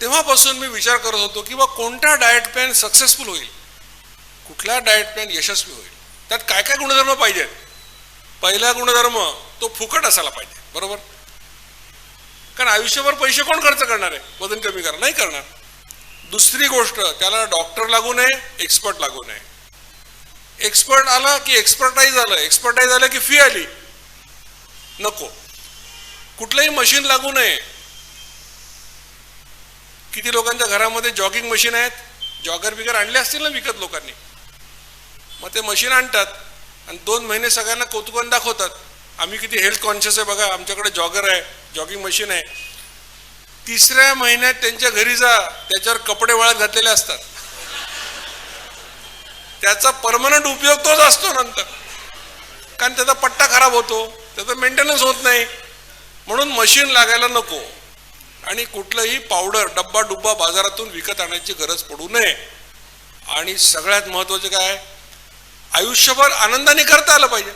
तेव्हापासून मी विचार करत होतो की बा कोणता डाएट प्लॅन सक्सेसफुल होईल? कुठला डाएट प्लॅन यशस्वी होईल? त्यात काय काय गुणधर्म पाहिजेत? पहिला गुणधर्म तो फुकट असायला पाहिजे बरोबर? कारण आयुष्यभर पैसे कोण खर्च करणार आहे? वजन कमी करणार नाही करणार. दुसरी गोष्ट त्याला डॉक्टर लागू नये एक्सपर्ट लागू नये. एक्सपर्ट आला की एक्सपर्टाईज आलं एक्सपर्टाईज आलं की फी आली. नको. कुठलंही मशीन लागू नये किती लोकांच्या घरामध्ये जॉगिंग मशीन आहेत? जॉगर बिगर आणले असतील ना विकत लोकांनी? मग ते मशीन आणतात आणि दोन महिने सगळ्यांना कौतुकान दाखवतात. आम्ही किती हेल्थ कॉन्शियस आहे बघा आमच्याकडे जॉगर आहे जॉगिंग मशीन आहे. तिसऱ्या महिन्यात त्यांच्या घरी जा त्याच्यावर कपडे वाळत घातलेले असतात. त्याचा परमनंट उपयोग तोच असतो नंतर. कारण त्याचा पट्टा खराब होतो त्याचा मेंटेनन्स होत नाही. म्हणून मशीन लागायला नको. आणि कुठलंही पावडर डब्बा डुब्बा बाजारातून विकत आणायची गरज पडू नये. आणि सगळ्यात महत्त्वाचं काय? आयुष्यभर आनंदाने करता आलं पाहिजे.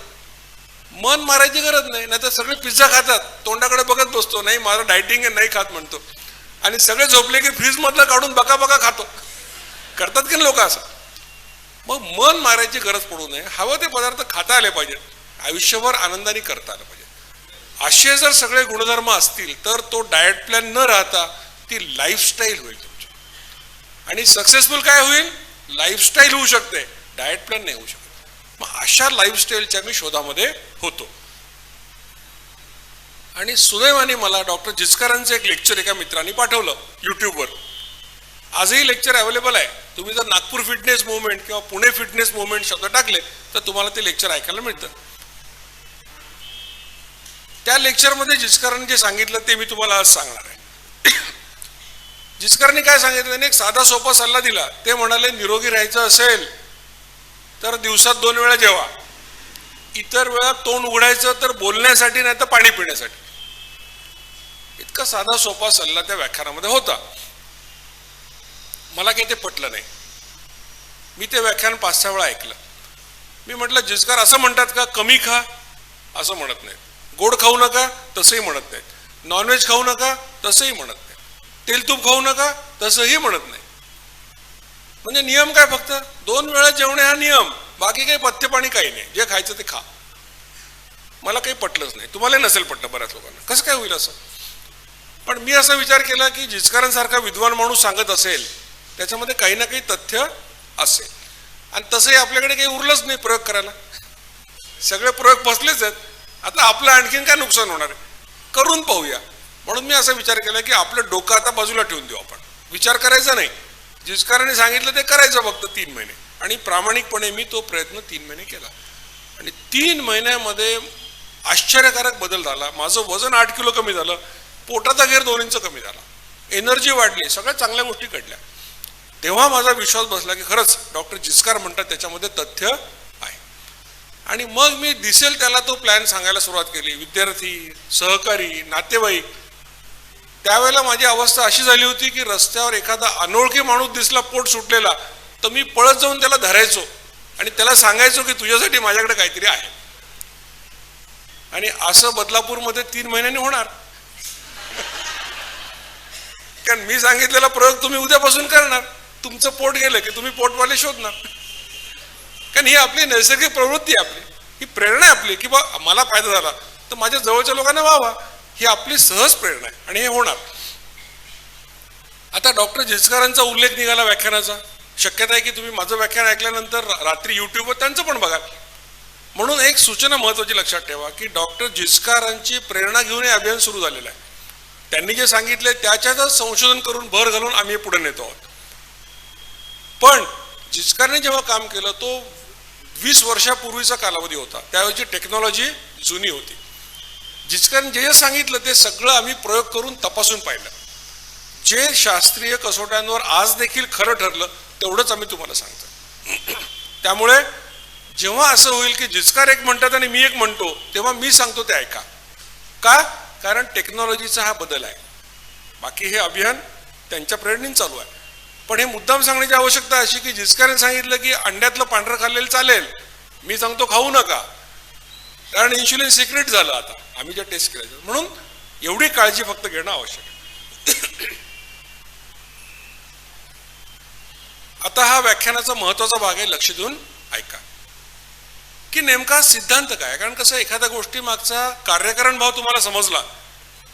मन मारायची गरज नाही नाही तर सगळे पिझ्झा खातात. तोंडाकडे बघत बसतो नाही माझं डायटिंग आहे नाही खात म्हणतो. आणि सगळे झोपले की फ्रीजमधलं काढून बका बका खातो. करतात की लोक असं? मग मन मारायची गरज पडू नये. हवं ते पदार्थ खाता आले पाहिजेत. आयुष्यभर आनंदाने करता आलं पाहिजे असे जर सगळे गुणधर्म असतील तर तो डायट प्लॅन न राहता ती लाईफस्टाईल होईल तुमची. आणि सक्सेसफुल काय होईल? लाईफस्टाईल होऊ शकते. डायट प्लॅन नाही होऊ शकत. मग अशा लाईफस्टाईलच्या मी शोधामध्ये होतो. आणि सुदैवाने मला डॉक्टर जिचकरांचं एक लेक्चर एका मित्रांनी पाठवलं यूट्यूबवर आजही लेक्चर अवेलेबल आहे. तुम्ही जर नागपूर फिटनेस मुवमेंट किंवा पुणे फिटनेस मुवमेंट शब्द टाकले तर तुम्हाला ते लेक्चर ऐकायला मिळतं. त्या लेक्चरमध्ये जिचकरांनी जे सांगितलं ते मी तुम्हाला आज सांगणार आहे. जिचकरांनी काय सांगितलं? त्यांनी एक साधा सोपा सल्ला दिला. ते म्हणाले निरोगी राहायचं असेल तर दिवसात दोन वेळा जेवा. इतर वेळा तोंड उघडायचं तर बोलण्यासाठी नाही तर पाणी पिण्यासाठी. इतका साधा सोपा सल्ला त्या व्याख्यानामध्ये होता. मला काही ते पटलं नाही. मी ते व्याख्यान पाच सहा वेळा ऐकलं. मी म्हटलं जिचकार असं म्हणतात का? कमी खा. असं म्हणत नाहीत. गोड खाऊ नका तसंही म्हणत नाहीत. नॉनव्हेज खाऊ नका तसंही म्हणत नाही तेलतूप खाऊ नका तसंही म्हणत नाही म्हणजे नियम काय फक्त? दोन वेळा जेवणे हा नियम. बाकी काही पथ्य पाणी काही नाही. जे खायचं ते खा. मला काही पटलंच नाही. तुम्हाला नसेल पटलं बऱ्याच लोकांना. कसं काय होईल असं? पण मी असा विचार केला की जिचकारांसारखा विद्वान माणूस सांगत असेल त्याच्यामध्ये काही ना काही तथ्य असेल. आणि तसंही आपल्याकडे काही उरलंच नाही प्रयोग करायला. सगळे प्रयोग फसलेच आहेत. आता आपलं आणखीन काय नुकसान होणार आहे? करून पाहूया. म्हणून मी असा विचार केला की आपलं डोकं आता बाजूला ठेवून देऊ आपण. विचार करायचा नाही. जिचकाराने सांगितलं ते करायचं फक्त तीन महिने. आणि प्रामाणिकपणे मी तो प्रयत्न तीन महिने केला. आणि तीन महिन्यामध्ये आश्चर्यकारक बदल झाला. माझं वजन आठ किलो कमी झालं. पोटाचा घेर दोन इंच कमी झाला. एनर्जी वाढली. सगळ्या चांगल्या गोष्टी घडल्या. तेव्हा माझा विश्वास बसला की खरंच डॉक्टर जिचकार म्हणतात त्याच्यामध्ये तथ्य आणि मग मी दिसेल त्याला तो प्लॅन सांगायला सुरुवात केली. विद्यार्थी सहकारी नातेवाईक. त्यावेळेला माझी अवस्था अशी झाली होती की रस्त्यावर एखादा अनोळखी माणूस दिसला पोट सुटलेला तर मी पळत जाऊन त्याला धरायचो आणि त्याला सांगायचो की तुझ्यासाठी माझ्याकडे काहीतरी आहे. आणि असं बदलापूरमध्ये तीन महिन्यांनी होणार. कारण मी सांगितलेला प्रयोग तुम्ही उद्यापासून करणार. तुमचं पोट गेलं की तुम्ही पोटवाले शोधणार. कारण ही आपली नैसर्गिक प्रवृत्ती आपली. ही प्रेरणा आहे आपली की बा मला फायदा झाला तर माझ्या जवळच्या लोकांना व्हावा. ही आपली सहज प्रेरणा आहे आणि हे होणार. आता डॉक्टर जिचकारांचा उल्लेख निघाला व्याख्यानाचा. शक्यता आहे की तुम्ही माझं व्याख्यान ऐकल्यानंतर रात्री युट्यूबवर त्यांचं पण बघाल म्हणून एक सूचना महत्वाची लक्षात ठेवा की डॉक्टर जिचकारांची प्रेरणा घेऊन हे अभियान सुरू झालेलं आहे. त्यांनी जे सांगितले त्याच्यातच संशोधन करून भर घालून आम्ही पुढे नेतो आहोत. पण जिचकारने जेव्हा काम केलं तो वीस वर्षापूर्वीचा कालावधी होता. त्यावेळची टेक्नॉलॉजी जुनी होती. जिचकारने जे जे सांगितलं ते सगळं आम्ही प्रयोग करून तपासून पाहिलं. जे शास्त्रीय कसोट्यांवर आज देखील खरं ठरलं तेवढंच आम्ही तुम्हाला सांगतो त्यामुळे जेव्हा असं होईल की जिचकार एक म्हणतात आणि मी एक म्हणतो तेव्हा मी सांगतो ते ऐका. का? कारण टेक्नॉलॉजीचा हा बदल आहे. बाकी हे अभियान त्यांच्या प्रेरणेने चालू आहे. पण हे मुद्दाम सांगण्याची आवश्यकता अशी की जिचकाऱ्याने सांगितलं की अंड्यातलं पांढरं खाल्लेलं चालेल मी सांगतो खाऊ नका. कारण इन्शुलिन सिक्रेट झालं आता. आम्ही ज्या टेस्ट केल्या म्हणून एवढी काळजी फक्त घेणं आवश्यक आहे. आता हा व्याख्यानाचा महत्त्वाचा भाग आहे लक्ष देऊन ऐका. की नेमका सिद्धांत काय? कारण कसं एखाद्या गोष्टी मागचा कार्यकारण भाव तुम्हाला समजला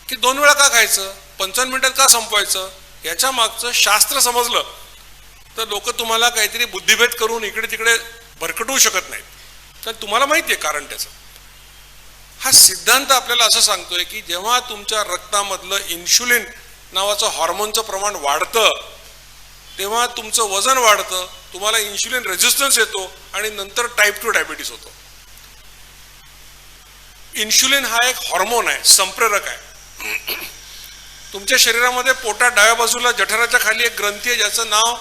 की दोन वेळा का खायचं? पंचावन्न मिनिटात का संपवायचं? याच्या मागचं शास्त्र समजलं तर लोक तुम्हाला काहीतरी बुद्धिभेद करून इकडे तिकडे भरकटवू शकत नाहीत. तर तुम्हाला माहिती आहे कारण त्याचं. हा सिद्धांत आपल्याला असं सांगतोय की जेव्हा तुमच्या रक्तामधलं इन्शुलिन नावाचं हॉर्मोनचं प्रमाण वाढतं तेव्हा तुमचं वजन वाढतं तुम्हाला इन्शुलिन रेझिस्टन्स येतो आणि नंतर टाईप टू डायबिटीस होतो. इन्शुलिन हा एक हॉर्मोन आहे संप्रेरक आहे. तुमच्या शरीरामध्ये पोटात डाव्या बाजूला जठराच्या खाली एक ग्रंथी आहे ज्याचं नाव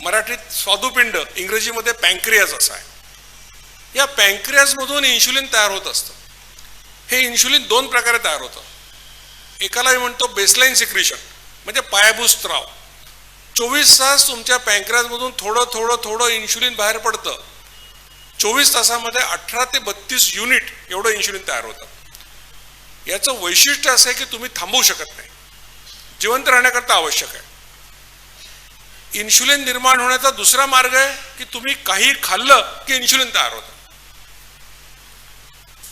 मराठीत स्वादुपिंड इंग्रजीमध्ये पँक्रियाज असं आहे. या पँक्रियाजमधून इन्शुलिन तयार होत असतं. हे इन्शुलिन दोन प्रकारे तयार होतं. एकाला मी म्हणतो बेसलाईन सिक्रिशन म्हणजे पायाभूत स्त्राव. चोवीस तास तुमच्या पँक्रियाजमधून थोडं थोडं थोडं इन्शुलिन बाहेर पडतं. चोवीस तासामध्ये अठरा ते बत्तीस युनिट एवढं इन्शुलिन तयार होतं. याचं वैशिष्ट्य असं आहे की तुम्ही थांबवू शकत नाही. जिवंत राहण्याकरता आवश्यक आहे. इन्शुलिन निर्माण होण्याचा दुसरा मार्ग आहे की तुम्ही काही खाल्लं की इन्शुलिन तयार होतं.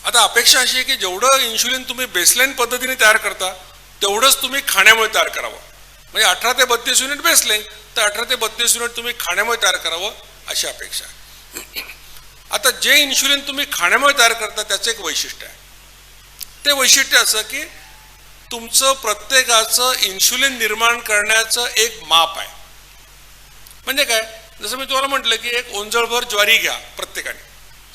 आता अपेक्षा अशी आहे की जेवढं इन्शुलिन तुम्ही बेसलाईन पद्धतीने तयार करता तेवढंच तुम्ही खाण्यामुळे तयार करावं. म्हणजे अठरा ते बत्तीस युनिट बेसलाईन तर अठरा ते बत्तीस युनिट तुम्ही खाण्यामुळे तयार करावं अशी अपेक्षा आहे. आता जे इन्शुलिन तुम्ही खाण्यामुळे तयार करता त्याचं एक वैशिष्ट्य आहे. ते वैशिष्ट्य असं की तुमचं प्रत्येकाचं इन्शुलिन निर्माण करण्याचं एक माप आहे. म्हणजे काय? जसं मी तुम्हाला म्हटलं की एक ओंजळभर ज्वारी घ्या प्रत्येकाने.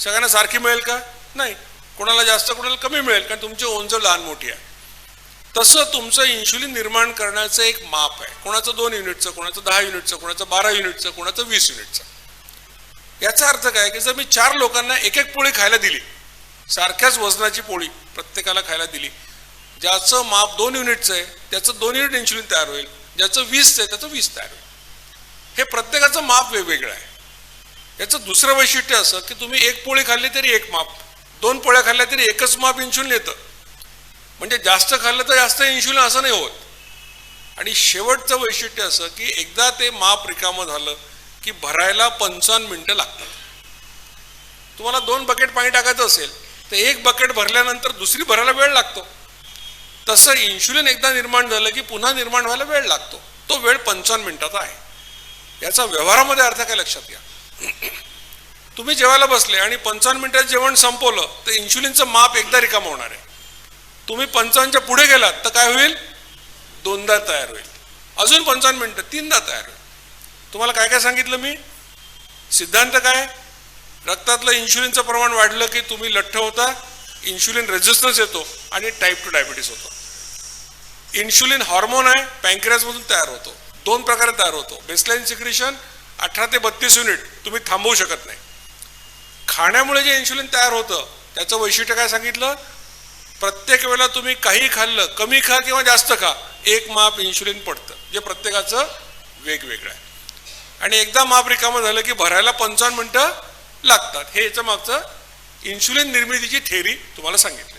सगळ्यांना सारखी मिळेल का? नाही. कोणाला जास्त कोणाला कमी मिळेल कारण तुमची ओंजळ लहान मोठी आहे. तसं तुमचं इन्शुलिन निर्माण करण्याचं एक माप आहे. कोणाचं दोन युनिटचं कोणाचं दहा युनिटचं कोणाचं बारा युनिटचं कोणाचं वीस युनिटचं. याचा अर्थ काय? की जर मी चार लोकांना एक एक पोळी खायला दिली सारख्याच वजनाची पोळी प्रत्येकाला खायला दिली ज्याचं माप दोन युनिटचं आहे त्याचं दोन युनिट इन्शुलिन तयार होईल. ज्याचं वीसचं आहे त्याचं वीस तयार होईल. हे प्रत्येकाचं माप वेगवेगळं आहे. याचं दुसरं वैशिष्ट्य असं की तुम्ही एक पोळी खाल्ली तरी एक माप. दोन पोळ्या खाल्ल्या तरी एकच माप इन्शुलिन येतं. म्हणजे जास्त खाल्लं तर जास्त इन्शुलिन असं नाही होत. आणि शेवटचं वैशिष्ट्य असं की एकदा ते माप रिकामं झालं की भरायला पंचावन्न मिनटं लागतात. तुम्हाला दोन बकेट पाणी टाकायचं असेल तर एक बकेट भरल्यानंतर दुसरी भरायला वेळ लागतो. तसं इन्शुलिन एकदा निर्माण झालं की पुन्हा निर्माण व्हायला वेळ लागतो. तो वेळ पंचावन्न मिनिटाचा आहे. याचा व्यवहारामध्ये अर्थ काय लक्षात घ्या. तुम्ही जेवायला बसले आणि पंचावन्न मिनिटात जेवण संपवलं तर इन्शुलिनचं माप एकदा रिकामं होणार आहे. तुम्ही पंचावन्नच्या पुढे गेलात तर काय होईल? दोनदा तयार होईल. अजून पंचावन्न मिनटं तीनदा तयार होईल. तुम्हाला काय काय सांगितलं मी? सिद्धांत काय? रक्तातलं इन्शुलिनचं प्रमाण वाढलं की तुम्ही लठ्ठ होता. इन्शुलिन रेझिस्टन्स येतो आणि टाईप टू डायबिटीस होतो. इन्शुलिन हॉर्मोन आहे पँक्रियाजमधून तयार होतो. दोन प्रकारे तयार होतो. बेसलाईन सिक्रिशन अठरा ते बत्तीस युनिट तुम्ही थांबवू शकत नाही. खाण्यामुळे जे इन्शुलिन तयार होतं त्याचं वैशिष्ट्य काय सांगितलं? प्रत्येक वेळेला तुम्ही काही खाल्लं कमी खा किंवा जास्त खा एक माप इन्शुलिन पडतं जे प्रत्येकाचं वेगवेगळं आहे. आणि एकदा माप रिकामं झालं की भरायला पंचावन्न मिनटं लागतात. हे याच्या मागचं इन्शुलिन निर्मितीची थेरी तुम्हाला सांगितली